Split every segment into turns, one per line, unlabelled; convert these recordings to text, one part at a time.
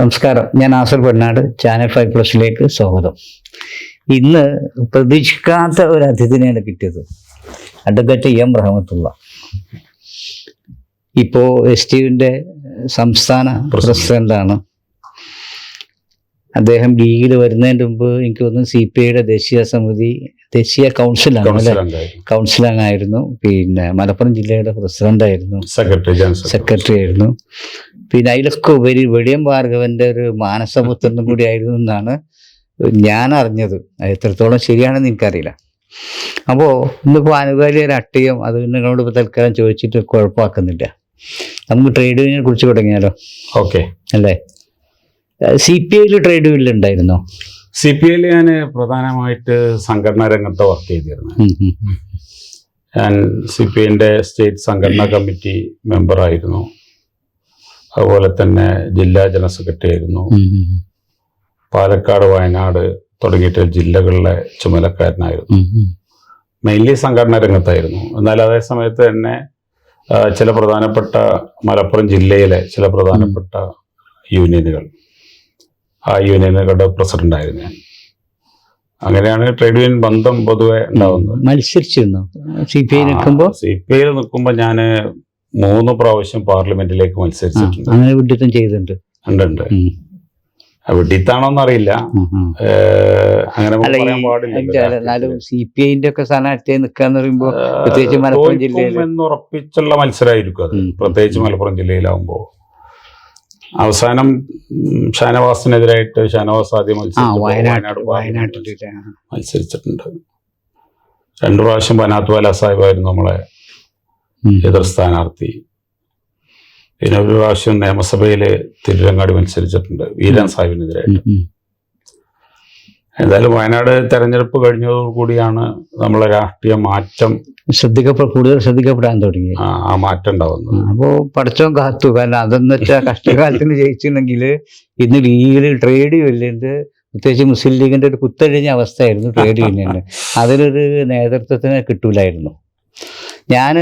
നമസ്കാരം. ഞാൻ ആസർ പെണ്ണാട് ചാനൽ ഫൈവ് പ്ലസിലേക്ക് സ്വാഗതം. ഇന്ന് പ്രതീക്ഷിക്കാത്ത ഒരു അതിഥിനെയാണ് കിട്ടിയത്. Advocate M Rahmathulla. ഇപ്പോ എസ് ടിയുടെ സംസ്ഥാന പ്രസിഡന്റാണ്. അദ്ദേഹം ലീഗിൽ വരുന്നതിന് മുമ്പ് എനിക്ക് തോന്നുന്നു സി പി ഐയുടെ ദേശീയ സമിതി ദേശീയ കൗൺസിലാണ്
കൗൺസിലറായിരുന്നു.
കൗൺസിലറായിരുന്നു. പിന്നെ മലപ്പുറം ജില്ലയുടെ പ്രസിഡന്റായിരുന്നു.
Secretary secretary
secretary. ആയിരുന്നു പിന്നെ അതിലൊക്കെ ഉപരി വെളിയം ഭാർഗവന്റെ ഒരു മാനസപുത്രനും കൂടി ആയിരുന്നു എന്നാണ് ഞാൻ അറിഞ്ഞത് എത്രത്തോളം ശരിയാണെന്ന് എനിക്കറിയില്ല. അപ്പോൾ ഇന്നിപ്പോൾ ആനുകാലിക രാഷ്ട്രീയം അത് നിങ്ങളോട് ഇപ്പോൾ തൽക്കാലം ചോദിച്ചിട്ട് കുഴപ്പമാക്കുന്നില്ല. നമുക്ക് ട്രേഡ് യൂണിയനെ കുറിച്ച് തുടങ്ങിയാലോ?
ഓക്കെ.
അല്ലേ? സി പി ഐയിൽ ട്രേഡ് യൂണിയൻ ഉണ്ടായിരുന്നോ?
സി പി ഐയിൽ ഞാൻ പ്രധാനമായിട്ട് സംഘടനാ രംഗത്ത് വർക്ക് ചെയ്തിരുന്നു. ഞാൻ സി പി ഐന്റെ സ്റ്റേറ്റ് സംഘടനാ കമ്മിറ്റി മെമ്പറായിരുന്നു അതുപോലെ തന്നെ ജില്ലാ ജനറൽ സെക്രട്ടറി ആയിരുന്നു. പാലക്കാട് വയനാട് തുടങ്ങിയിട്ട് ജില്ലകളിലെ
ഉം.
മെയിൻലി സംഘടനാ രംഗത്തായിരുന്നു. എന്നാൽ അതേ സമയത്ത് തന്നെ ചില പ്രധാനപ്പെട്ട മലപ്പുറം ജില്ലയിലെ ചില പ്രധാനപ്പെട്ട യൂണിയനുകൾ യൂണിയനുകളുടെ പ്രസിഡന്റ് ആയിരുന്നു ഞാൻ. അങ്ങനെയാണ് ട്രേഡ് യൂണിയൻ ബന്ധം പൊതുവെ ഉണ്ടാവുന്നത്.
മത്സരിച്ചിരുന്നു സി പി ഐ നിൽക്കുമ്പോൾ
സി പി ഐയിൽ നിൽക്കുമ്പോൾ ഞാൻ മൂന്ന് പ്രാവശ്യം പാർലമെന്റിലേക്ക് മത്സരിച്ചിട്ടുണ്ട്.
അങ്ങനെ വിഡിത്തം ചെയ്തിട്ടുണ്ട്.
ഉണ്ട് ഉണ്ട്. വിഡിത്താണോന്ന് അറിയില്ല. അങ്ങനെ പറയാൻ പാടില്ല
എന്നാലും സി പി ഐന്റെ ഒക്കെ സ്ഥാനാർത്ഥിയായി നിൽക്കാന്ന് പറയുമ്പോൾ പ്രത്യേകിച്ച് മലപ്പുറം
ജില്ലയിൽ ഉറപ്പിച്ചുള്ള മത്സരമായിരിക്കും അത്. പ്രത്യേകിച്ച് മലപ്പുറം ജില്ലയിലാവുമ്പോൾ അവസാനം ഷാനവാസിനെതിരായിട്ട് ഷാനവാസ് ആദ്യം
വയനാട്ടിൽ
മത്സരിച്ചിട്ടുണ്ട്. രണ്ടു പ്രാവശ്യം ബനാത്ത് വാല സാഹിബായിരുന്നു നമ്മളെ എതിർ സ്ഥാനാർത്ഥി. പിന്നെ ഒരു പ്രാവശ്യം നിയമസഭയിൽ തിരുരങ്ങാടി മത്സരിച്ചിട്ടുണ്ട് വീരൻ സാഹിബിനെതിരായിട്ട്. എന്തായാലും വയനാട് തെരഞ്ഞെടുപ്പ് കഴിഞ്ഞതോടുകൂടിയാണ് നമ്മളെ രാഷ്ട്രീയ മാറ്റം
ശ്രദ്ധിക്കപ്പെട കൂടുതൽ ശ്രദ്ധിക്കപ്പെടാൻ തുടങ്ങി.
ആ, മാറ്റം ഉണ്ടാവുന്നത്.
അപ്പോ പഠിച്ചോ കാത്തു. കാരണം അതെന്ന് വെച്ചാൽ കഷ്ടകാലത്തിന് ജയിച്ചിട്ടുണ്ടെങ്കിൽ ഇന്ന് ലീഗിൽ ട്രേഡ് യൂണിയന്റെ പ്രത്യേകിച്ച് മുസ്ലിം ലീഗിന്റെ ഒരു കുത്തഴിഞ്ഞ അവസ്ഥയായിരുന്നു ട്രേഡ് യൂണിയൻ അതിലൊരു നേതൃത്വത്തിന് കിട്ടൂലായിരുന്നു. ഞാൻ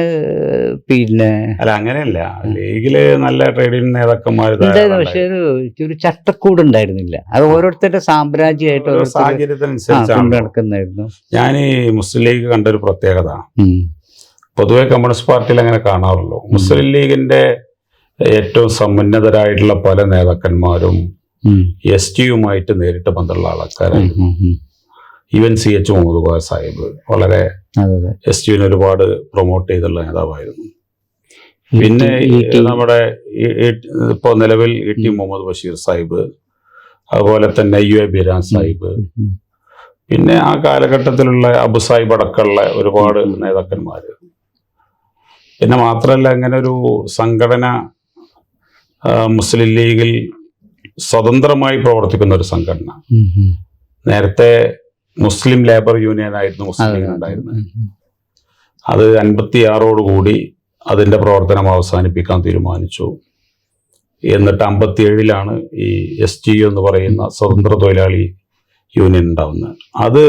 പിന്നെ
അല്ല അങ്ങനെയല്ല. ലീഗിൽ നല്ല ട്രേഡ് യൂണിയൻ നേതാക്കന്മാർ
പക്ഷേ ഒരു ചട്ടക്കൂട് ഉണ്ടായിരുന്നില്ല. അത് ഓരോരുത്തരുടെ സാമ്രാജ്യമായിട്ട്
സാഹചര്യത്തിനനുസരിച്ചാണ്.
നടക്കുന്നായിരുന്നു
ഞാൻ ഈ മുസ്ലിം ലീഗ് കണ്ട ഒരു പ്രത്യേകത. പൊതുവെ കമ്മ്യൂണിസ്റ്റ് പാർട്ടിയിൽ അങ്ങനെ കാണാറുള്ളൂ. മുസ്ലിം ലീഗിന്റെ ഏറ്റവും സമ്പന്നതരായിട്ടുള്ള പല നേതാക്കന്മാരും. എസ് ടിയുമായിട്ട് നേരിട്ട് ബന്ധമുള്ള ആൾക്കാരായിരുന്നു. ഈവൻ സി എച്ച് മുഹമ്മദ് ബാർ സാഹിബ് വളരെ എസ് ടിയുവിനെ ഒരുപാട് പ്രൊമോട്ട് ചെയ്തുള്ള നേതാവായിരുന്നു. പിന്നെ
ഈ
ഈ
ടി-
നമ്മുടെ ഈ- ഈ- ഇപ്പോ നിലവിൽ ഇ ടി മുഹമ്മദ് ബഷീർ സാഹിബ് അതുപോലെ തന്നെ യു എ ബിരാൻ സാഹിബ്. പിന്നെ ആ കാലഘട്ടത്തിലുള്ള അബു സാഹിബ് അടക്കമുള്ള ഒരുപാട് നേതാക്കന്മാർ പിന്നെ മാത്രമല്ല അങ്ങനെ ഒരു സംഘടന മുസ്ലിം ലീഗിൽ സ്വതന്ത്രമായി പ്രവർത്തിക്കുന്ന ഒരു സംഘടന. നേരത്തെ മുസ്ലിം ലേബർ യൂണിയൻ ആയിരുന്നു മുസ്ലിം ലീഗ് ഉണ്ടായിരുന്നത്. അത്. അൻപത്തി ആറോടുകൂടി അതിന്റെ പ്രവർത്തനം അവസാനിപ്പിക്കാൻ തീരുമാനിച്ചു. എന്നിട്ട് അമ്പത്തി ഏഴിലാണ് ഈ എസ് ടി യു എന്ന് പറയുന്ന സ്വതന്ത്ര തൊഴിലാളി യൂണിയൻ ഉണ്ടാവുന്നത്. അത്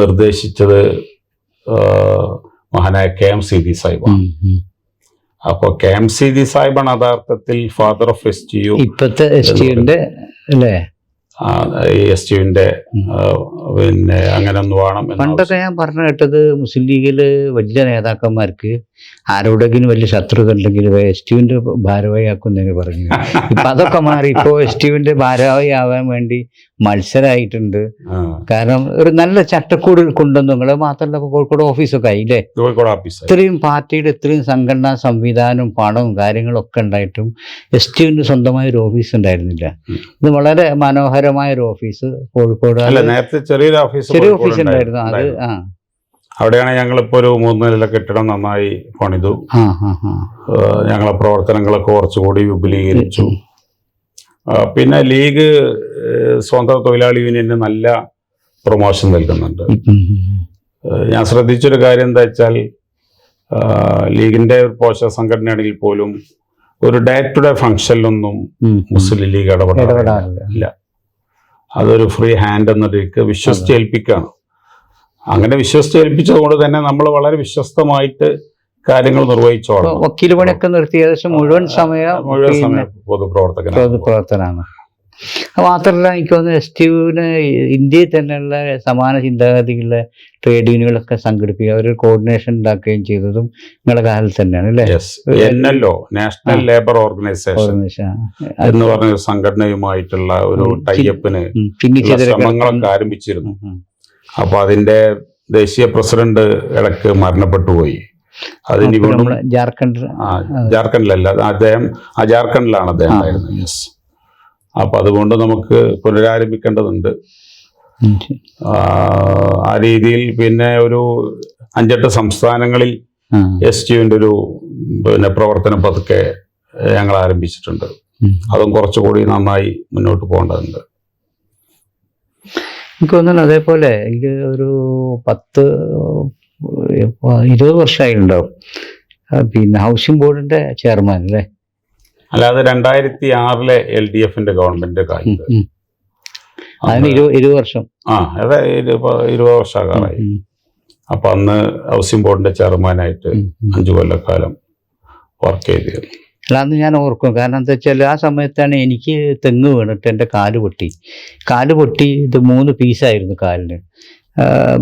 നിർദ്ദേശിച്ചത് മഹാനായ കെ എം സി ദി സാഹിബാണ്. അപ്പോൾ കെ എം സി ദി സാഹിബാണ് യഥാർത്ഥത്തിൽ father of S T U
ഇപ്പത്തെ എസ് ടിയുടെ അല്ലേ?
ഈ എസ് പിന്നെ അങ്ങനെ ഒന്ന് വേണം
പണ്ടൊക്കെ ഞാൻ പറഞ്ഞു കേട്ടത് മുസ്ലിം ലീഗിൽ വലിയ നേതാക്കന്മാർക്ക് ആരോടെങ്കിലും വലിയ ശത്രുത ഉണ്ടെങ്കിൽ എസ് ടിവിന്റെ ഭാരവാഹിയാക്കുന്നതിന് പറഞ്ഞു. ഇപ്പൊ അതൊക്കെ മാറി. ഇപ്പോ എസ് ടിവിന്റെ ഭാരവാഹി ആവാൻ വേണ്ടി മത്സരമായിട്ടുണ്ട് കാരണം ഒരു നല്ല ചട്ടക്കൂട് കൊണ്ടുവന്നു. നിങ്ങൾ മാത്രമല്ല കോഴിക്കോട് ഓഫീസൊക്കെ ആയില്ലേ
കോഴിക്കോട് ഓഫീസ്
ഇത്രയും പാർട്ടിയുടെ ഇത്രയും സംഘടനാ സംവിധാനവും പണവും കാര്യങ്ങളും ഒക്കെ ഉണ്ടായിട്ടും എസ് ടിവിന് സ്വന്തമായ ഒരു ഓഫീസ് ഉണ്ടായിരുന്നില്ല. ഇത് വളരെ മനോഹരമായ ഒരു ഓഫീസ് കോഴിക്കോട്.
നേരത്തെ ചെറിയൊരു ഓഫീസ്
ചെറിയ ഓഫീസ് ഉണ്ടായിരുന്നു. അത് ആ.
അവിടെയാണ് ഞങ്ങളിപ്പോ ഒരു മൂന്ന് നില കെട്ടിടം നന്നായി പണിതു. ഞങ്ങളെ പ്രവർത്തനങ്ങളൊക്കെ കുറച്ചുകൂടി വിപുലീകരിച്ചു. പിന്നെ ലീഗ് സ്വതന്ത്ര തൊഴിലാളി യൂണിയന് നല്ല പ്രൊമോഷൻ നൽകുന്നുണ്ട്. ഞാൻ ശ്രദ്ധിച്ചൊരു കാര്യം എന്താ വെച്ചാൽ ലീഗിന്റെ ഒരു പോഷക സംഘടനയാണെങ്കിൽ പോലും ഒരു ഡേ ടു ഡേ ഫംഗ്ഷനിലൊന്നും. മുസ്ലിം ലീഗ് ഇടപെടാറില്ല.
ഇടപെടാറില്ല.
അതൊരു ഫ്രീ ഹാൻഡ് എന്ന രീതിക്ക് വിശ്വസിച്ച് ഏൽപ്പിക്കുകയാണ് അങ്ങനെ വിശ്വസിച്ച് ഏൽപ്പിച്ചത് കൊണ്ട് തന്നെ നമ്മൾ വളരെ വിശ്വസ്തമായിട്ട് കാര്യങ്ങൾ നിർവഹിച്ചോളാം
വക്കീൽ പണിയൊക്കെ നിർത്തി ഏകദേശം മുഴുവൻ സമയം
മുഴുവൻ സമയം പൊതുപ്രവർത്തക
പൊതുപ്രവർത്തനാണ് മാത്രല്ല മാത്രമല്ല എനിക്ക് തോന്നുന്നു എസ് ടി യുവിന് ഇന്ത്യയിൽ തന്നെയുള്ള സമാന ചിന്താഗതിയുള്ള ട്രേഡ് യൂണിയനുകളൊക്കെ സംഘടിപ്പിക്കുക അവർ കോർഡിനേഷൻ ഉണ്ടാക്കുകയും ചെയ്തതും നിങ്ങളുടെ കാലത്ത് തന്നെയാണ് അല്ലേ?
നാഷണൽ ലേബർ ഓർഗനൈസേഷൻ എന്ന് പറഞ്ഞ സംഘടനയുമായിട്ടുള്ള ഒരു. ടൈപ്പിന് ശ്രമങ്ങളൊക്കെ ആരംഭിച്ചിരുന്നു.
ഉം, ഉം.
അപ്പൊ അതിന്റെ ദേശീയ പ്രസിഡന്റ് ഇടയ്ക്ക് മരണപ്പെട്ടു പോയി അതിന് വീണ്ടും
ജാർഖണ്ഡ്
ആ ജാർഖണ്ഡിലല്ല അദ്ദേഹം ആ ജാർഖണ്ഡിലാണ് അദ്ദേഹം ഉണ്ടായിരുന്നത്. യെസ് അപ്പൊ അതുകൊണ്ട് നമുക്ക് പുനരാരംഭിക്കേണ്ടതുണ്ട്. ആ, രീതിയിൽ പിന്നെ ഒരു അഞ്ചെട്ട് സംസ്ഥാനങ്ങളിൽ എസ് ടിന്റെ ഒരു പിന്നെ പ്രവർത്തനം പതുക്കെ ഞങ്ങൾ ആരംഭിച്ചിട്ടുണ്ട്. അതും കുറച്ചുകൂടി നന്നായി മുന്നോട്ട് പോകേണ്ടതുണ്ട്.
എനിക്ക് തോന്നുന്നു അതേപോലെ എനിക്ക് ഒരു പത്ത് ഇരുപത് വർഷമായിട്ടുണ്ടാവും. ഉണ്ടാവും പിന്നെ ഹൗസിംഗ് ബോർഡിന്റെ ചെയർമാൻ അല്ലേ?
അല്ലാതെ രണ്ടായിരത്തി ആറിലെ എൽ ഡി എഫിന്റെ ഗവൺമെന്റ് കാലത്ത്.
അതിന് ഇരുപത് വർഷം.
ആ അതെ ഇരുപ- ഇരുപത്
വർഷക്കാലായി
അപ്പൊ അന്ന് ഹൗസിംഗ് ബോർഡിന്റെ ചെയർമാനായിട്ട്. അഞ്ചു കൊല്ലക്കാലം വർക്ക് ചെയ്തിരുന്നു.
അല്ല അന്ന് ഞാൻ ഓർക്കും. കാരണം എന്താ വെച്ചാൽ ആ സമയത്താണ് എനിക്ക് തെങ്ങ് വീണിട്ട് എന്റെ കാൽ പൊട്ടി. കാൽ പൊട്ടി ഇത് മൂന്ന് പീസായിരുന്നു കാലിന്.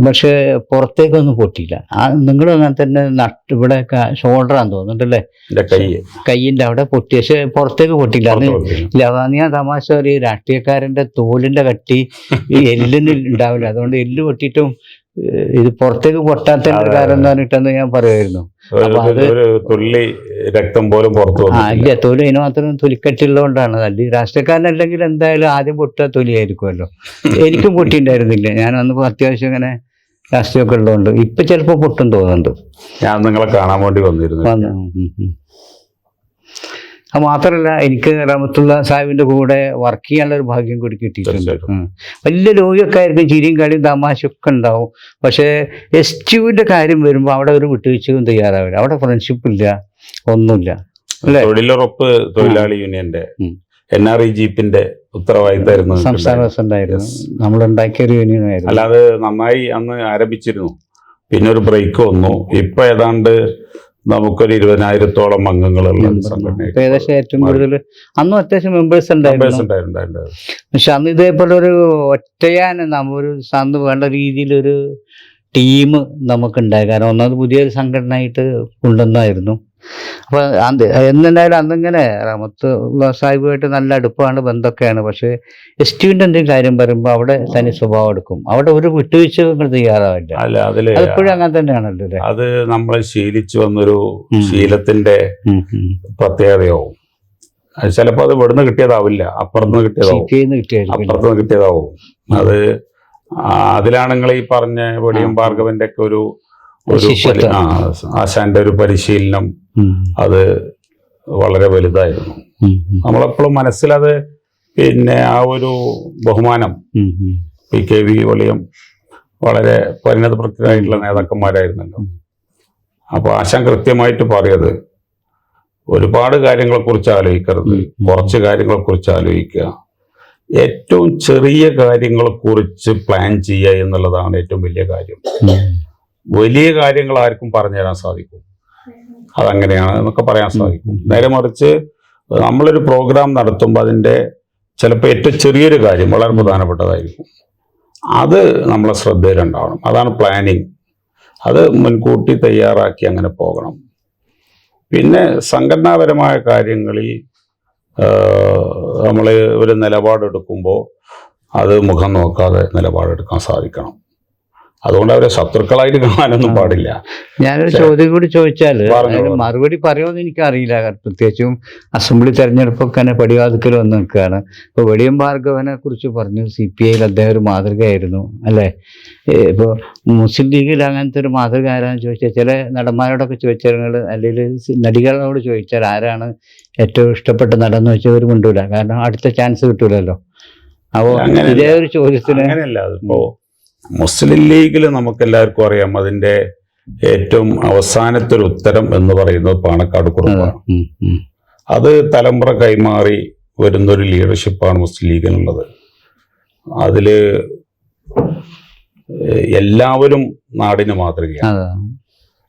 പക്ഷേ പുറത്തേക്കൊന്നും പൊട്ടിയില്ല. ആ നിങ്ങളും അങ്ങനെ തന്നെ നട്ട് ഇവിടെ ഷോൾഡറാന്ന് തോന്നുന്നുണ്ടല്ലേ?
കൈ.
കയ്യിന്റെ അവിടെ പൊട്ടി. പക്ഷെ പുറത്തേക്ക് പൊട്ടിയില്ല. അന്ന് ഞാൻ തമാശ പറയും. രാഷ്ട്രീയക്കാരന്റെ തോലിന്റെ കട്ടി എല്ലിന് ഉണ്ടാവില്ല. അതുകൊണ്ട് എല്ല് പൊട്ടിയിട്ടും ഇത് പുറത്തേക്ക്
പൊട്ടാത്ത
കാരണം പറഞ്ഞിട്ടെന്ന് ഞാൻ പറയുമായിരുന്നു.
തുള്ളി രക്തം പോലും പുറത്തു
ഇല്ല തൊലി അതിന് മാത്രം തൊലിക്കട്ടുള്ളതുകൊണ്ടാണ്. അല്ല രാഷ്ട്രീയക്കാരനല്ലെങ്കിൽ എന്തായാലും ആദ്യം പൊട്ടുക തൊലിയായിരിക്കുമല്ലോ. എനിക്കും പൊട്ടിയിട്ടുണ്ടായിരുന്നില്ല. ഞാൻ അന്ന് അത്യാവശ്യം ഇങ്ങനെ രാഷ്ട്രീയമൊക്കെ ഉള്ളതുകൊണ്ട് ഇപ്പൊ ചിലപ്പോൾ പൊട്ടും തോന്നുന്നുണ്ട്.
ഞാൻ നിങ്ങളെ കാണാൻ വേണ്ടി വന്നിരുന്നു.
അത് മാത്രമല്ല എനിക്ക് റഹമത്തുള്ള സാഹിബിന്റെ കൂടെ വർക്ക് ചെയ്യാനുള്ള ഒരു ഭാഗ്യം കൂടി കിട്ടിയിട്ടുണ്ട്. വലിയ രോഗിയൊക്കെ ആയിരിക്കും ചിരിയും കളിയും തമാശയൊക്കെ ഉണ്ടാവും. പക്ഷേ എസ് ടുവിന്റെ കാര്യം വരുമ്പോൾ അവിടെ ഒരു വിട്ടുവീഴ്ചയും തയ്യാറാവില്ല. അവിടെ ഫ്രണ്ട്ഷിപ്പ് ഇല്ല ഒന്നുമില്ല. അല്ലേ?
തൊഴിലുറപ്പ് തൊഴിലാളി യൂണിയന്റെ. എൻ ആർ ഇ ജീപ്പിന്റെ ഉത്തരവാദിത്തമായിരുന്നു
സംസ്ഥാന
പ്രസിഡന്റായിരുന്നു
പ്രസിഡന്റ് ആയിരുന്നു
Yes.
നമ്മളുണ്ടാക്കിയ ഒരു യൂണിയൻ ആയിരുന്നു.
അല്ലാതെ നന്നായി അന്ന് ആരംഭിച്ചിരുന്നു. പിന്നെ ഒരു ബ്രേക്ക് വന്നു. ഇപ്പൊ ഏതാണ്ട് നമുക്കൊരു ഇരുപതിനായിരത്തോളം അംഗങ്ങളുള്ള ഒരു
ഏകദേശം ഏറ്റവും കൂടുതൽ അന്നും അത്യാവശ്യം മെമ്പേഴ്സ് ഉണ്ടായിരുന്നു. പക്ഷെ അന്ന് ഇതേപോലെ ഒരു ഒറ്റയാൻ നമ്മ ഒരു അന്ന് വേണ്ട രീതിയിലൊരു ടീം നമുക്കുണ്ടായി. കാരണം ഒന്നാമത് പുതിയൊരു സംഘടനയായിട്ട് കൊണ്ടുവന്നായിരുന്നു. അപ്പൊ അത് എന്തായാലും അന്നിങ്ങനെ റമത്ത് സാഹിബുമായിട്ട് നല്ല അടുപ്പമാണ് ബന്ധമൊക്കെയാണ്. പക്ഷേ എസ് ടുവിന്റെ എന്തെങ്കിലും കാര്യം പറയുമ്പോൾ അവിടെ തനി സ്വഭാവം എടുക്കും. അവിടെ ഒരു വിട്ടുവീഴ്ചകൾ തയ്യാറാവില്ല.
അല്ല അതിൽ
അതിപ്പോഴും അങ്ങനെ തന്നെയാണല്ലോ അല്ലേ?
അത് നമ്മൾ ശീലിച്ചു വന്നൊരു. ശീലത്തിന്റെ
ഉം.
പ്രത്യേകതയാവും. അത് ചിലപ്പോ അത് ഇവിടുന്ന് കിട്ടിയതാവില്ല അപ്പുറത്തുനിന്ന് കിട്ടിയതാവും.
അപ്പുറത്ത് നിന്ന് കിട്ടിയായിരിക്കും.
അപ്പുറത്തുനിന്ന് കിട്ടിയതാവും. അത് അതിലാണ് നിങ്ങൾ ഈ പറഞ്ഞ
വെളിയും
ഭാർഗവന്റെ ഒക്കെ ഒരു ഒരു ആശാന്റെ ഒരു പരിശീലനം അത് വളരെ വലുതായിരുന്നു. നമ്മളെപ്പോഴും മനസ്സിലത് പിന്നെ ആ ഒരു ബഹുമാനം. പി കെ വി വളിയം വളരെ പരിണത പ്രക്രിയായിട്ടുള്ള നേതാക്കന്മാരായിരുന്നല്ലോ അപ്പൊ ആശാൻ കൃത്യമായിട്ട് പറയത് ഒരുപാട് കാര്യങ്ങളെ കുറിച്ച് ആലോചിക്കരുത്. കുറച്ച് കാര്യങ്ങളെ കുറിച്ച് ആലോചിക്കുക. ഏറ്റവും ചെറിയ കാര്യങ്ങളെ കുറിച്ച് പ്ലാൻ ചെയ്യുക എന്നുള്ളതാണ് ഏറ്റവും വലിയ കാര്യം. വലിയ കാര്യങ്ങൾ ആർക്കും പറഞ്ഞു തരാൻ സാധിക്കും. അതങ്ങനെയാണ് എന്നൊക്കെ പറയാൻ സാധിക്കും. നേരെ മറിച്ച് നമ്മളൊരു പ്രോഗ്രാം നടത്തുമ്പോൾ അതിന്റെ ചിലപ്പോൾ ഏറ്റവും ചെറിയൊരു കാര്യം വളരെ പ്രധാനപ്പെട്ടതായിരിക്കും. അത് നമ്മളെ ശ്രദ്ധയിലുണ്ടാവണം. അതാണ് പ്ലാനിങ് അത് മുൻകൂട്ടി തയ്യാറാക്കി അങ്ങനെ പോകണം. പിന്നെ സംഘടനാപരമായ കാര്യങ്ങളിൽ നമ്മൾ ഒരു നിലപാടെടുക്കുമ്പോൾ അത് മുഖം നോക്കാതെ നിലപാടെടുക്കാൻ സാധിക്കണം. അതുകൊണ്ട് അവരെ ശത്രുക്കളായിട്ട് കാണാനൊന്നും പാടില്ല.
ഞാനൊരു ചോദ്യം കൂടി
ചോദിച്ചാൽ
മറുപടി പറയുമെന്ന് എനിക്കറിയില്ല. പ്രത്യേകിച്ചും അസംബ്ലി തെരഞ്ഞെടുപ്പൊക്കെ തന്നെ പടിവാതിക്കൽ വന്ന് നിൽക്കുകയാണ്. ഇപ്പൊ വെളിയം ഭാർഗവനെ കുറിച്ച് പറഞ്ഞു. സി പി ഐയിൽ അദ്ദേഹം ഒരു മാതൃകയായിരുന്നു അല്ലേ? ഇപ്പൊ മുസ്ലിം ലീഗിൽ അങ്ങനത്തെ ഒരു മാതൃക ആരാന്ന് ചോദിച്ചാൽ ചില നടന്മാരോടൊക്കെ ചോദിച്ചാൽ അല്ലെങ്കിൽ നടികളോട് ചോദിച്ചാൽ ആരാണ് ഏറ്റവും ഇഷ്ടപ്പെട്ട നടന്ന് വെച്ചാൽ ഒരു മുണ്ടൂല. കാരണം അടുത്ത ചാൻസ് കിട്ടൂലല്ലോ. അപ്പോൾ. ഇതേ ഒരു ചോദ്യത്തിന്
അങ്ങനെയല്ല. അതിപ്പോ മുസ്ലിം ലീഗിൽ നമുക്ക് എല്ലാവർക്കും അറിയാം അതിന്റെ ഏറ്റവും അവസാനത്തെ ഒരു ഉത്തരം എന്ന് പറയുന്നത് പാണക്കാട് കുടുംബമാണ്. അത് തലമുറ കൈമാറി വരുന്നൊരു ലീഡർഷിപ്പാണ് മുസ്ലിം ലീഗിനുള്ളത്. അതിൽ എല്ലാവരും നാടിന് മാതൃകയാണ്.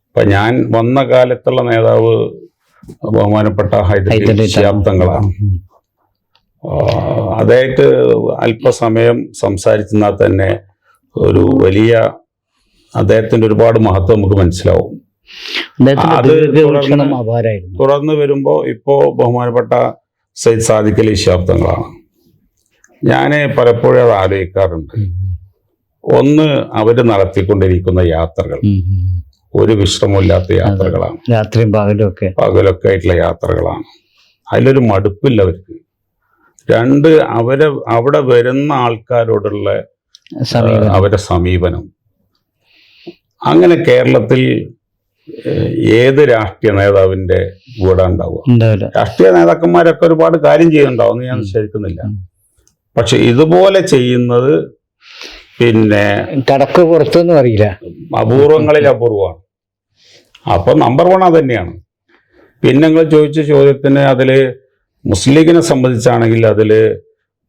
അപ്പം ഞാൻ വന്ന കാലത്തുള്ള നേതാവ് ബഹുമാനപ്പെട്ട ഹൈദരലി. ആഹ് അതായിട്ട് അല്പസമയം സംസാരിച്ചെന്നാൽ തന്നെ ഒരു വലിയ അദ്ദേഹത്തിന്റെ ഒരുപാട് മഹത്വം നമുക്ക് മനസ്സിലാവും. അത് തുടർന്ന് വരുമ്പോൾ ഇപ്പോൾ ബഹുമാനപ്പെട്ട സയ്യിദ് സാദിഖ് അലി ശിഹാബ് ഞാൻ പലപ്പോഴും അത് ആലോചിക്കാറുണ്ട്. ഒന്ന് അവർ നടത്തിക്കൊണ്ടിരിക്കുന്ന യാത്രകൾ. ഒരു വിശ്രമമില്ലാത്ത യാത്രകളാണ്.
രാത്രിയും പകലൊക്കെ.
പകലൊക്കെ ആയിട്ടുള്ള യാത്രകളാണ്. അതിലൊരു മടുപ്പില്ല അവർക്ക്. രണ്ട് അവരെ അവിടെ വരുന്ന ആൾക്കാരോടുള്ള അവരുടെ സമീപനം. അങ്ങനെ കേരളത്തിൽ ഏത് രാഷ്ട്രീയ നേതാവിന്റെ കൂടെ ഉണ്ടാവുക രാഷ്ട്രീയ നേതാക്കന്മാരൊക്കെ ഒരുപാട് കാര്യം ചെയ്യുന്നുണ്ടാവും എന്ന് ഞാൻ
ഉം.
നിഷേധിക്കുന്നില്ല പക്ഷെ ഇതുപോലെ ചെയ്യുന്നത് പിന്നെ
കടക്ക് പുറത്തൊന്നും അറിയില്ല.
അപൂർവങ്ങളിൽ അപൂർവമാണ്. അപ്പൊ നമ്പർ വൺ അത് തന്നെയാണ്. പിന്നെ നിങ്ങൾ ചോദിച്ച ചോദ്യത്തിന് അതിൽ മുസ്ലിം ലീഗിനെ സംബന്ധിച്ചാണെങ്കിൽ അതിൽ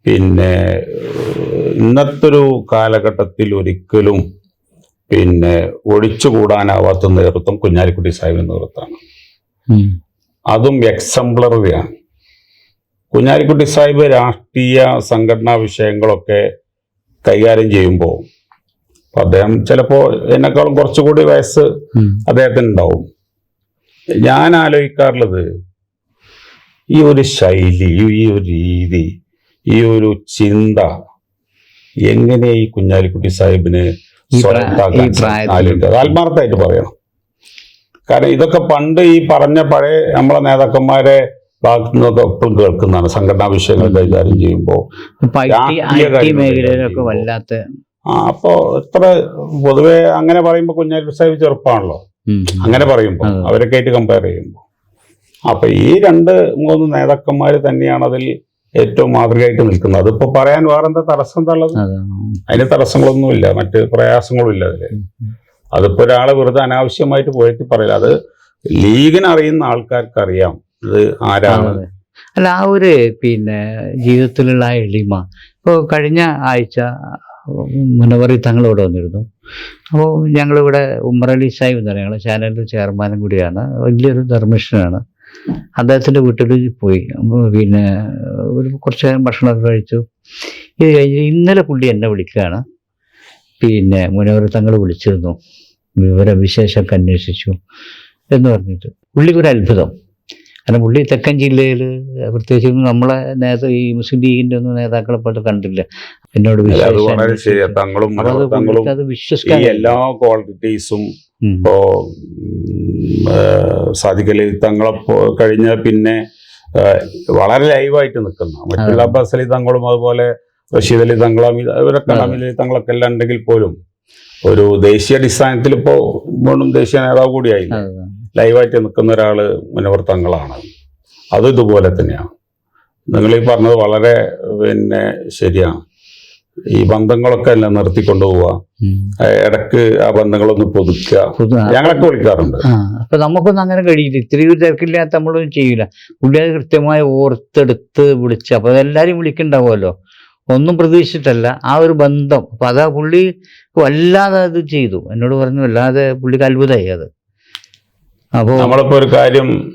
പിന്നെ ഇന്നത്തൊരു ഇന്നത്തെ ഒരു കാലഘട്ടത്തിൽ ഒരിക്കലും പിന്നെ ഒഴിച്ചുകൂടാനാവാത്ത നേതൃത്വം കുഞ്ഞാലിക്കുട്ടി സാഹിബിന്റെ നേതൃത്വമാണ്. അതും എക്സംപ്ലറിയാണ്. കുഞ്ഞാലിക്കുട്ടി സാഹിബ് രാഷ്ട്രീയ സംഘടനാ വിഷയങ്ങളൊക്കെ കൈകാര്യം ചെയ്യുമ്പോൾ അദ്ദേഹം ചിലപ്പോൾ എന്നെക്കാളും കുറച്ചുകൂടി വയസ്സ് അദ്ദേഹത്തിന് ഉണ്ടാവും ഞാൻ ആലോചിക്കാറുള്ളത് ഈ ഒരു ശൈലി ഈ ഒരു രീതി ഈ ഒരു ചിന്ത എങ്ങനെ ഈ കുഞ്ഞാലിക്കുട്ടി സാഹിബിന് ആത്മാർത്ഥമായിട്ട് പറയണം. കാരണം ഇതൊക്കെ പണ്ട് ഈ പറഞ്ഞ പഴയ നമ്മളെ നേതാക്കന്മാരെ ഭാഗത്തു നിന്നൊക്കെ എപ്പോഴും കേൾക്കുന്നതാണ്. സംഘടനാ വിഷയങ്ങൾ കൈകാര്യം ചെയ്യുമ്പോൾ
മേഖലയിലൊക്കെ വല്ലാത്ത
ആ അപ്പോ ഇത്ര പൊതുവെ അങ്ങനെ പറയുമ്പോൾ കുഞ്ഞാലിക്കുട്ടി സാഹിബ് ചെറുപ്പമാണല്ലോ അങ്ങനെ പറയുമ്പോൾ
അതെ.
അവരൊക്കെ ആയിട്ട് കമ്പയർ ചെയ്യുമ്പോൾ അപ്പൊ ഈ രണ്ട് മൂന്ന് നേതാക്കന്മാർ തന്നെയാണ് അതിൽ ഏറ്റവും മാതൃകയായിട്ട് നിൽക്കുന്നത്. അതിപ്പോ പറയാൻ വേറെന്താ തടസ്സം എന്താ ഉള്ളത്?
അതെ.
അതിന് തടസ്സങ്ങളൊന്നുമില്ല. മറ്റ് പ്രയാസങ്ങളും ഇല്ല അതിൽ. അതിപ്പോ ഒരാളെ വെറുതെ അനാവശ്യമായിട്ട് പോയിട്ട് പറയില്ല. അത് ലീഗിന് അറിയുന്ന ആൾക്കാർക്ക് അറിയാം ഇത് ആരാണ്.
അല്ല ആ ഒരു പിന്നെ ജീവിതത്തിലുള്ള ആ എളിമ. ഇപ്പോൾ കഴിഞ്ഞ ആഴ്ച മുനവറി തങ്ങളോട് വന്നിരുന്നു. അപ്പോൾ ഞങ്ങളിവിടെ ഉമ്മറലി സാഹിബ് എന്ന് പറയുന്നത് ഞങ്ങളുടെ ചാനലിന്റെ ചെയർമാനും കൂടിയാണ്. വലിയൊരു ധർമ്മിഷ്ഠനാണ് അദ്ദേഹത്തിന്റെ വീട്ടിൽ പോയി. പിന്നെ ഒരു കുറച്ച് നേരം ഭക്ഷണമൊക്കെ കഴിച്ചു. ഇത് കഴിഞ്ഞ് ഇന്നലെ പുള്ളി എന്നെ വിളിക്കുകയാണ്. പിന്നെ മുനവർ തങ്ങൾ വിളിച്ചിരുന്നു. വിവരം വിശേഷമൊക്കെ അന്വേഷിച്ചു എന്ന് പറഞ്ഞിട്ട്. പുള്ളിക്കൊരു അത്ഭുതം. കാരണം പുള്ളി തെക്കൻ ജില്ലയിൽ പ്രത്യേകിച്ച് നമ്മളെ നേതാ ഈ മുസ്ലിം ലീഗിന്റെ ഒന്നും നേതാക്കളെ പോലെ കണ്ടില്ല എന്നോട് വിശ്വസിക്കാൻ
എല്ലാ ക്വാളിറ്റീസും. ഇപ്പോ സാധിക്കൽ തങ്ങളെ കഴിഞ്ഞ പിന്നെ വളരെ ലൈവായിട്ട് നിൽക്കുന്ന മറ്റുള്ള. അബ്ബാസ് അലി തങ്ങളും അതുപോലെ റഷീദ് അലി തങ്ങളും
ഇവരൊക്കെ.
അമീദ് അലി തങ്ങളൊക്കെ എല്ലാം ഉണ്ടെങ്കിൽ പോലും ഒരു ദേശീയ അടിസ്ഥാനത്തിൽ ഇപ്പോ വീണ്ടും ദേശീയ നേതാവ് കൂടിയായില്ല ലൈവായിട്ട് നിൽക്കുന്ന ഒരാൾ മുനവർ തങ്ങളാണ്. അതും ഇതുപോലെ തന്നെയാണ്. നിങ്ങൾ ഈ പറഞ്ഞത് വളരെ പിന്നെ ശരിയാണ്. ഈ ബന്ധങ്ങളൊക്കെ എല്ലാം നിർത്തി
കൊണ്ടുപോവാ.
ഇടയ്ക്ക് ആ ബന്ധങ്ങളൊന്ന് പൊതുക്കുക.
പുതു-
ഞങ്ങളൊക്കെ വിളിക്കാറുണ്ട്.
അപ്പൊ നമുക്കൊന്നും അങ്ങനെ കഴിയില്ല. ഇത്തിരി ഒരു തിരക്കില്ലാത്ത നമ്മളൊന്നും ചെയ്യില്ല പുള്ളി അത് കൃത്യമായി ഓർത്തെടുത്ത് വിളിച്ച്. അപ്പൊ അതെല്ലാരും വിളിക്കണ്ടാവുമല്ലോ? ഒന്നും പ്രതീക്ഷിച്ചിട്ടല്ല. ആ ഒരു ബന്ധം. അപ്പൊ അതാ പുള്ളി വല്ലാതെ അത് ചെയ്തു. എന്നോട് പറഞ്ഞു വല്ലാതെ പുള്ളിക്ക് അത്ഭുതമായി അത്. അപ്പോ
നമ്മളിപ്പോ ഒരു കാര്യം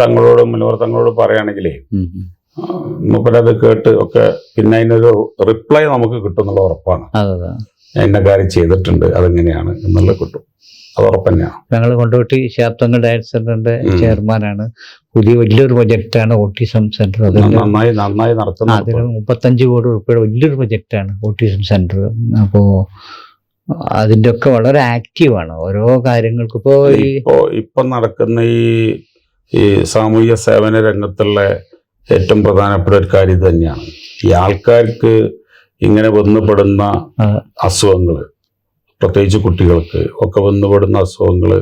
തങ്ങളോട് മുന്നോർ തങ്ങളോട് പറയുകയാണെങ്കിലേ. മൂപ്പരത് കേട്ട് ഒക്കെ പിന്നെ അതിനൊരു റിപ്ലൈ നമുക്ക് കിട്ടുന്നുള്ള ഉറപ്പാണ്. ഇന്ന കാര്യം ചെയ്തിട്ടുണ്ട് അതെങ്ങനെയാണ് എന്നുള്ളത് കിട്ടും. അത് ഉറപ്പന്നെയാണ്
ഞങ്ങൾ കൊണ്ടോട്ടി ശാബ്ദങ്ങൾ ഡയറ്റ് സെന്ററിന്റെ ചെയർമാനാണ്. പുതിയ വലിയൊരു പ്രൊജക്റ്റാണ് ഓട്ടിസം സെന്റർ.
നന്നായി നന്നായി നടത്തുന്ന
അതിന് മുപ്പത്തഞ്ച് കോടി ഉറുപ്പിയുടെ വലിയൊരു പ്രൊജക്റ്റാണ് ഓട്ടിസം സെന്റർ. അപ്പോൾ അതിന്റെ ഒക്കെ വളരെ ആക്റ്റീവാണ്. ഓരോ കാര്യങ്ങൾക്കും ഇപ്പോൾ
ഇപ്പോ ഇപ്പൊ നടക്കുന്ന ഈ ഈ സാമൂഹ്യ സേവന രംഗത്തുള്ള ഏറ്റവും പ്രധാനപ്പെട്ട ഒരു കാര്യം തന്നെയാണ്. ഈ ആൾക്കാർക്ക് ഇങ്ങനെ വന്നുപെടുന്ന. അസുഖങ്ങൾ പ്രത്യേകിച്ച് കുട്ടികൾക്ക് ഒക്കെ വന്നുപെടുന്ന അസുഖങ്ങൾ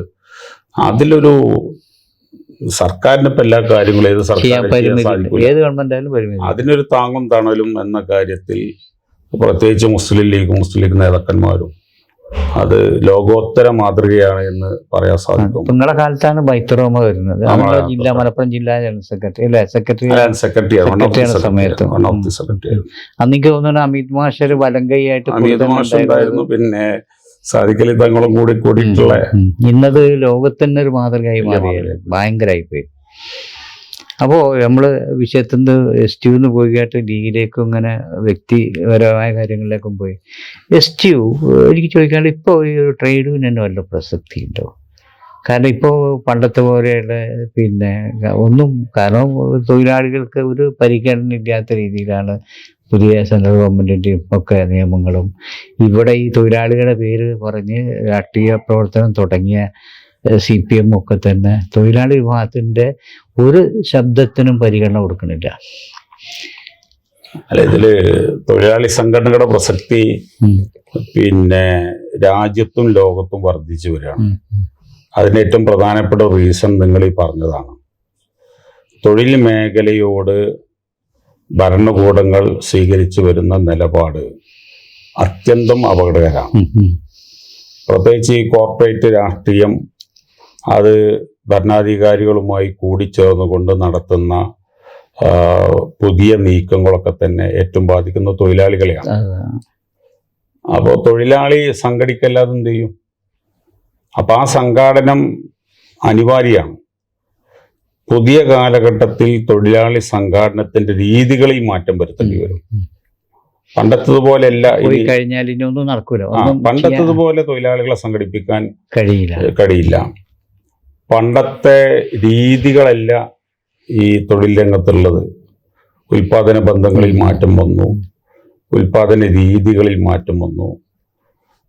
അതിലൊരു സർക്കാരിന് ഇപ്പൊ എല്ലാ കാര്യങ്ങളും ഏത് സർക്കാർ
ഏത്
അതിനൊരു താങ്ങും തണലും എന്ന കാര്യത്തിൽ പ്രത്യേകിച്ച് മുസ്ലിം ലീഗ് മുസ്ലിം ലീഗ് നേതാക്കന്മാരും അത് ലോകോത്തര മാതൃകയാണ് എന്ന് പറയാൻ സാധിക്കും.
നിങ്ങളുടെ കാലത്താണ് ബൈത്തറോമ വരുന്നത്. ജില്ലാ മലപ്പുറം ജില്ലാ ജനറൽ സെക്രട്ടറി അല്ലെ? സെക്രട്ടറി
സെക്രട്ടറി
സമയത്ത്. അന്നെനിക്ക് തോന്നുന്നു അമിത് മാഷ് ഒരു വലം കൈയായിട്ട്
അമിത് മാഷ് ഉണ്ടായിരുന്നു. പിന്നെ സാധിക്കലി തങ്ങളും കൂടി കൂടിയിട്ടുള്ള.
ഇന്നത് ലോകത്തിന്റെ ഒരു മാതൃകയായി മാറിയത്. ഭയങ്കരമായി പോയി അപ്പോൾ നമ്മൾ വിഷയത്തിൽ നിന്ന് എസ് ടി നിന്ന് പോയിട്ട് ഡിയിലേക്കും ഇങ്ങനെ വ്യക്തിപരമായ കാര്യങ്ങളിലേക്കും പോയി. എസ് ടി യു എനിക്ക് ചോദിക്കാണ്ട് ഇപ്പോൾ ഈ ഒരു ട്രേഡ് യൂണിയന് വല്ല പ്രസക്തി ഉണ്ടോ കാരണം ഇപ്പോൾ പണ്ടത്തെ പോലെയുള്ള പിന്നെ ഒന്നും കാരണം തൊഴിലാളികൾക്ക് ഒരു പരിഗണന ഇല്ലാത്ത രീതിയിലാണ് പുതിയ സെൻട്രൽ ഗവൺമെന്റിന്റെയും ഒക്കെ നിയമങ്ങളും. ഇവിടെ ഈ തൊഴിലാളികളുടെ പേര് പറഞ്ഞ് രാഷ്ട്രീയ പ്രവർത്തനം തുടങ്ങിയ സി പി എം ഒക്കെ തന്നെ തൊഴിലാളി വിഭാഗത്തിന്റെ ഒരു ശബ്ദത്തിനും പരിഗണന കൊടുക്കണില്ല.
അല്ല ഇതിൽ തൊഴിലാളി സംഘടനകളുടെ പ്രസക്തി പിന്നെ രാജ്യത്തും ലോകത്തും വർദ്ധിച്ചു വരികയാണ്. അതിന് ഏറ്റവും പ്രധാനപ്പെട്ട റീസൺ നിങ്ങൾ ഈ പറഞ്ഞതാണ്. തൊഴിൽ മേഖലയോട് ഭരണകൂടങ്ങൾ സ്വീകരിച്ചു വരുന്ന നിലപാട് അത്യന്തം അപകടകരമാണ്. പ്രത്യേകിച്ച് ഈ കോർപ്പറേറ്റ് രാഷ്ട്രീയം അത് ഭരണാധികാരികളുമായി കൂടിച്ചേർന്നുകൊണ്ട് നടത്തുന്ന പുതിയ നീക്കങ്ങളൊക്കെ തന്നെ ഏറ്റവും ബാധിക്കുന്ന തൊഴിലാളികളെയാണ്. അപ്പോൾ തൊഴിലാളി സംഘടിക്കല്ലാതെ എന്ത് ചെയ്യും? അപ്പൊ ആ സംഘാടനം അനിവാര്യമാണ്. പുതിയ കാലഘട്ടത്തിൽ തൊഴിലാളി സംഘാടനത്തിന്റെ രീതികളിൽ മാറ്റം വരുത്തേണ്ടി വരും. പണ്ടത്തതുപോലെയല്ല
കഴിഞ്ഞാൽ ഇനി ഒന്നും നടക്കൂല
പണ്ടത്തതുപോലെ തൊഴിലാളികളെ സംഘടിപ്പിക്കാൻ
കഴിയില്ല.
കഴിയില്ല. പണ്ടത്തെ രീതികളല്ല ഈ തൊഴിൽ രംഗത്തുള്ളത്. ഉൽപാദന ബന്ധങ്ങളിൽ മാറ്റം വന്നു. ഉൽപാദന രീതികളിൽ മാറ്റം വന്നു.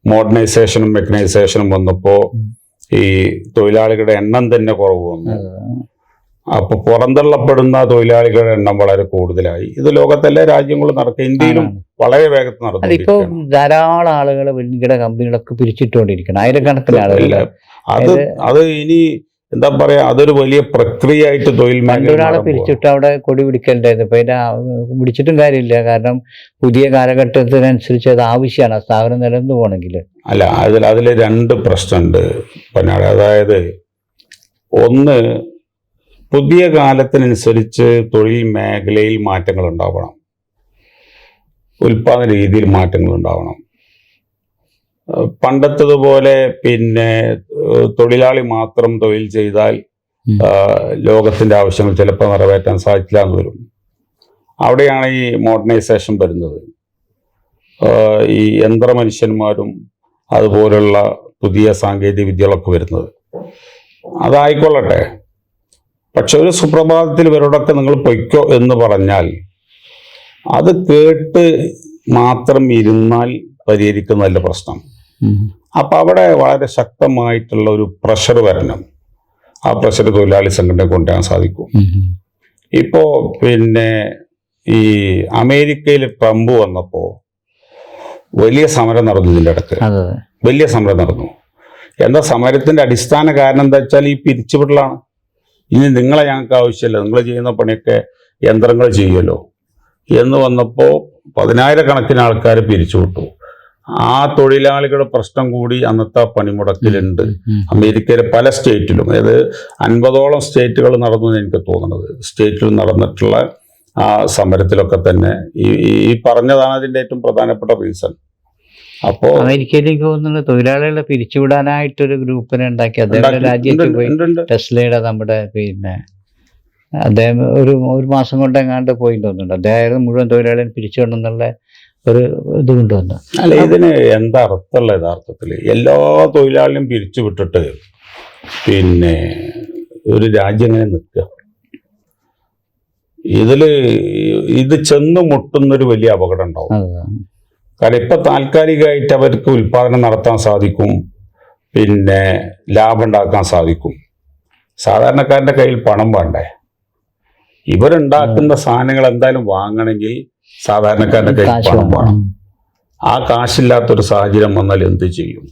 മോഡേണൈസേഷനും മെക്കനൈസേഷനും വന്നപ്പോൾ ഈ തൊഴിലാളികളുടെ എണ്ണം തന്നെ കുറവ് വന്നു. അപ്പൊ പുറന്തള്ളപ്പെടുന്ന തൊഴിലാളികളുടെ എണ്ണം വളരെ കൂടുതലായി. ഇത് ലോകത്തെല്ലാ രാജ്യങ്ങളും നടക്കുക ഇന്ത്യയിലും വളരെ വേഗത്തിൽ
നടക്കും
ഇപ്പോൾ
ധാരാളം ആളുകൾ വൻകിട കമ്പനികളൊക്കെ പിരിച്ചിട്ടുകൊണ്ടിരിക്കണം ആയിരക്കണക്കിന് ആളുകൾ
അത് അത് ഇനി എന്താ പറയാ അതൊരു വലിയ പ്രക്രിയ ആയിട്ട് തൊഴിൽ പോവാ.
പിരിച്ചിട്ട് അവിടെ കൊടി പിടിക്കണ്ടായിരുന്നു. ഇപ്പൊ അതിന്റെ പിടിച്ചിട്ടും കാര്യമില്ല. കാരണം പുതിയ കാലഘട്ടത്തിനനുസരിച്ച് അത് ആവശ്യമാണ്. ആ സ്ഥാപനം നിലനിന്ന് പോകണമെങ്കിൽ.
അല്ല അതിൽ അതിൽ രണ്ട് പ്രശ്നമുണ്ട് പന്നാട്. അതായത് ഒന്ന് പുതിയ കാലത്തിനനുസരിച്ച് തൊഴിൽ മേഖലയിൽ മാറ്റങ്ങൾ ഉണ്ടാവണം. ഉൽപാദന രീതിയിൽ മാറ്റങ്ങൾ ഉണ്ടാവണം. പണ്ടത്തതുപോലെ പിന്നെ തൊഴിലാളി മാത്രം തൊഴിൽ ചെയ്താൽ ലോകത്തിന്റെ ആവശ്യങ്ങൾ ചിലപ്പോൾ നിറവേറ്റാൻ സാധിക്കില്ല എന്ന് വരും. അവിടെയാണ് ഈ മോഡേണൈസേഷൻ വരുന്നത്. ഈ യന്ത്രമനുഷ്യന്മാരും അതുപോലുള്ള പുതിയ സാങ്കേതിക വിദ്യകളൊക്കെ വരുന്നത്. അതായിക്കൊള്ളട്ടെ. പക്ഷെ ഒരു സുപ്രഭാതത്തിൽ ഇവരോടൊക്കെ നിങ്ങൾ പൊയ്ക്കോ എന്ന് പറഞ്ഞാൽ അത് കേട്ട് മാത്രം ഇരുന്നാൽ പരിഹരിക്കുന്നതല്ല പ്രശ്നം. അപ്പൊ അവിടെ വളരെ ശക്തമായിട്ടുള്ള ഒരു പ്രഷർ വരണം. ആ പ്രഷർ തൊഴിലാളി സംഘടന കൊണ്ടുവരാൻ സാധിക്കും. ഇപ്പോ പിന്നെ ഈ അമേരിക്കയിൽ ട്രംപ് വന്നപ്പോൾ വലിയ സമരം നടന്നു ഇതിന്റെ
അടുത്ത്.
വലിയ സമരം നടന്നു. എന്താ സമരത്തിന്റെ അടിസ്ഥാന കാരണം എന്താ വെച്ചാൽ ഈ പിരിച്ചുവിടലാണ്. ഇനി നിങ്ങളെ ഞങ്ങൾക്ക് ആവശ്യമില്ല. നിങ്ങൾ ചെയ്യുന്ന പണിയൊക്കെ യന്ത്രങ്ങൾ ചെയ്യുമല്ലോ. എന്ന് വന്നപ്പോൾ പതിനായിരക്കണക്കിന് ആൾക്കാർ പിരിച്ചുവിട്ടു. ആ തൊഴിലാളികളുടെ പ്രശ്നം കൂടി അന്നത്തെ പണിമുടക്കിലുണ്ട്. അമേരിക്കയിലെ പല സ്റ്റേറ്റിലും അതായത് അൻപതോളം സ്റ്റേറ്റുകൾ നടന്നു എനിക്ക് തോന്നുന്നത്. സ്റ്റേറ്റിൽ നടന്നിട്ടുള്ള ആ സമരത്തിലൊക്കെ തന്നെ ഈ ഈ- പറഞ്ഞതാണ് അതിന്റെ ഏറ്റവും പ്രധാനപ്പെട്ട റീസൺ. അപ്പോ
അമേരിക്കയിലേക്ക് പോകുന്നുള്ള തൊഴിലാളികളെ പിരിച്ചുവിടാനായിട്ടൊരു ഗ്രൂപ്പിനെ ഉണ്ടാക്കി. അദ്ദേഹം രാജ്യത്ത് പോയി. ടെസ്ലയുടെ നമ്മുടെ പിന്നെ അദ്ദേഹം ഒരു ഒരു മാസം കൊണ്ട് എങ്ങാണ്ട് പോയി തോന്നുന്നുണ്ട്. അദ്ദേഹം മുഴുവൻ തൊഴിലാളികളെ പിരിച്ചുകൊണ്ടെന്നുള്ള ഒരു ഇത് കൊണ്ടുവന്നു.
അല്ല ഇതിന് എന്താ അർത്ഥമുള്ള യഥാർത്ഥത്തിൽ എല്ലാ തൊഴിലാളിയും പിരിച്ചു വിട്ടിട്ട് പിന്നെ ഒരു രാജ്യം ഇങ്ങനെ നിൽക്കുക. ഇതിൽ ഇത് ചെന്ന് മുട്ടുന്നൊരു വലിയ അപകടം ഉണ്ടാവും. കാരണം ഇപ്പൊ താൽക്കാലികമായിട്ട് അവർക്ക് ഉൽപാദനം നടത്താൻ സാധിക്കും പിന്നെ ലാഭം ഉണ്ടാക്കാൻ സാധിക്കും. സാധാരണക്കാരന്റെ കയ്യിൽ പണം വേണ്ടേ? ഇവരുണ്ടാക്കുന്ന സാധനങ്ങൾ എന്തായാലും വാങ്ങണമെങ്കിൽ സാധാരണക്കാരന്റെ കയ്യിൽ പണം. വേണം ആ കാശില്ലാത്തൊരു സാഹചര്യം വന്നാൽ എന്ത് ചെയ്യും